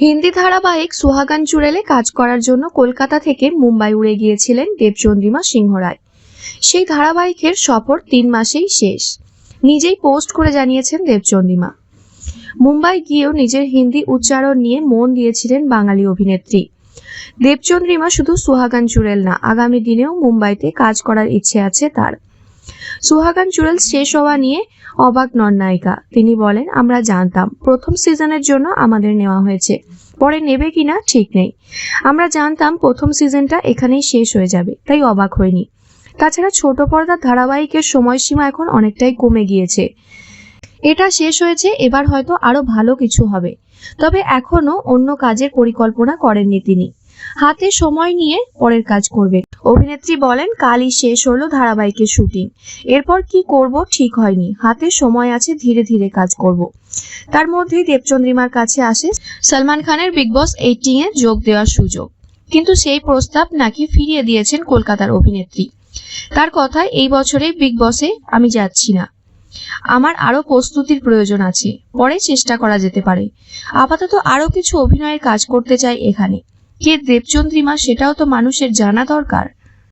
হিন্দি ধারাবাহিক সুহাগান চুড়েলে কাজ করার জন্য কলকাতা থেকে মুম্বাই উড়ে গিয়েছিলেন দেবচন্দ্রিমা সিংহ রায়। সেই ধারাবাহিকের সফর তিন মাসেই শেষ। নিজেই পোস্ট করে জানিয়েছেন দেবচন্দ্রিমা। মুম্বাই গিয়েও নিজের হিন্দি উচ্চারণ নিয়ে মন দিয়েছিলেন বাঙালি অভিনেত্রী। দেবচন্দ্রিমা শুধু সুহাগান চুড়েল না, আগামী দিনেও মুম্বাইতে কাজ করার ইচ্ছে আছে তার। সুহাগান চুড়েল শেষ হওয়া নিয়ে অবাক নন নায়িকা। তিনি বলেন, আমরা জানতাম, প্রথম সিজনের জন্য আমাদের নেওয়া হয়েছে। পরে নেবে কিনা ঠিক নেই। আমরা জানতাম প্রথম সিজনটা এখানেই শেষ হয়ে যাবে, তাই অবাক হয়নি তাছাড়া ছোট পর্দার ধারাবাহিকের সময়সীমা এখন অনেকটাই কমে গিয়েছে। এটা শেষ হয়েছে, এবার হয়তো আরও ভালো কিছু হবে। তবে এখনও অন্য কাজের পরিকল্পনা করেননি তিনি। হাতে সময় নিয়ে পরের কাজ করবে। অভিনেত্রী বলেন, কালই শেষ হলো ধারাবাহিকের শুটিং। এরপর কি করব ঠিক হয়নি। হাতে সময় আছে, ধীরে ধীরে কাজ করব। তার মধ্যেই দেবচন্দ্রিমার কাছে আসে সলমান খানের বিগ বস এইটিং এ যোগ দেওয়ার সুযোগ। কিন্তু সেই প্রস্তাব নাকি ফিরিয়ে দিয়েছেন কলকাতার অভিনেত্রী। তার কথায়, এই বছরে বিগ বসে আমি যাচ্ছি না। আমার আরও প্রস্তুতির প্রয়োজন আছে। পরে চেষ্টা করা যেতে পারে। আপাতত আরও কিছু অভিনয়ের কাজ করতে চাই এখানে। কে দেবচন্দ্রিমা সেটাও তো মানুষের জানা দরকার।